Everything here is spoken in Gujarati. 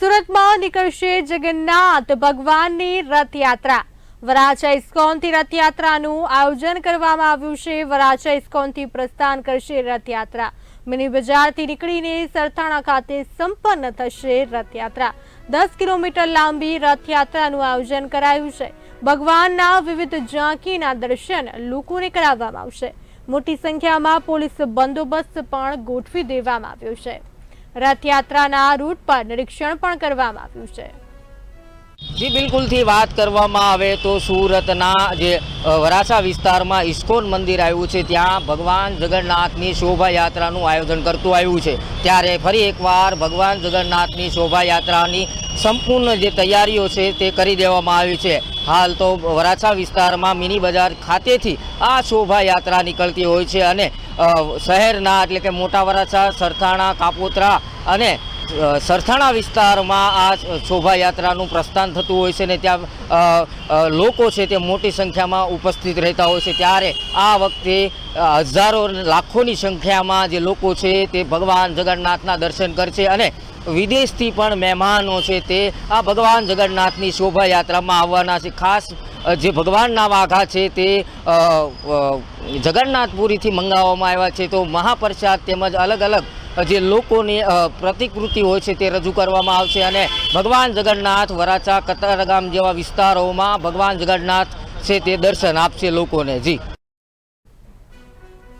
સુરતમાં નીકળશે જગન્નાથ ભગવાનની રથયાત્રા. વરાછા ઇસ્કોનથી રથયાત્રાનું આયોજન કરવામાં આવ્યું છે. વરાછા ઇસ્કોનથી પ્રસ્થાન કરશે રથયાત્રા. મિની બજારથી નીકળીને સરથાણા ખાતે સંપન્ન થશે રથયાત્રા. દસ કિલોમીટર લાંબી રથયાત્રાનું આયોજન કરાયું છે. ભગવાનના વિવિધ ઝાંકીના દર્શન લોકોને કરાવવામાં આવશે. મોટી સંખ્યામાં પોલીસ બંદોબસ્ત પણ ગોઠવી દેવામાં આવ્યો છે. રથયાત્રાના રૂટ પર નિરીક્ષણ પણ કરવામાં આવ્યું છે. જી, બિલકુલથી વાત કરવામાં આવે તો સુરતના જે વરાછા વિસ્તારમાં ઇસ્કોન મંદિર આવ્યું છે, ત્યાં ભગવાન જગન્નાથની શોભાયાત્રાનું આયોજન કરતું આવ્યું છે. ત્યારે ફરી એકવાર ભગવાન જગન્નાથની શોભાયાત્રાની સંપૂર્ણ જે તૈયારીઓ છે તે કરી દેવામાં આવી છે. હાલ તો વરાછા વિસ્તારમાં મિની બજાર ખાતેથી આ શોભાયાત્રા નીકળતી હોય છે અને શહેરના એટલે કે મોટા વરાછા, સરથાણા, કાપોત્રા અને સરથાણા વિસ્તારમાં આ શોભાયાત્રાનું પ્રસ્થાન થતું હોય છે ને ત્યાં લોકો છે તે મોટી સંખ્યામાં ઉપસ્થિત રહેતા હોય છે. ત્યારે આ વખતે હજારો લાખોની સંખ્યામાં જે લોકો છે તે ભગવાન જગન્નાથના દર્શન કરશે અને વિદેશથી પણ મહેમાનો છે તે. આ ભગવાન જગન્નાથની શોભાયાત્રામાં આવવાના છે. ખાસ જે ભગવાનના વાઘા છે તે જગન્નાથપુરીથી મંગાવવામાં આવ્યા છે. તો મહાપ્રસાદ તેમજ અલગ અલગ જે લોકોની પ્રતિકૃતિ હોય છે તે રજૂ કરવામાં આવશે અને ભગવાન જગન્નાથ વરાછા કતારગામ જેવા વિસ્તારોમાં ભગવાન જગન્નાથ છે તે દર્શન આપશે લોકોને. જી.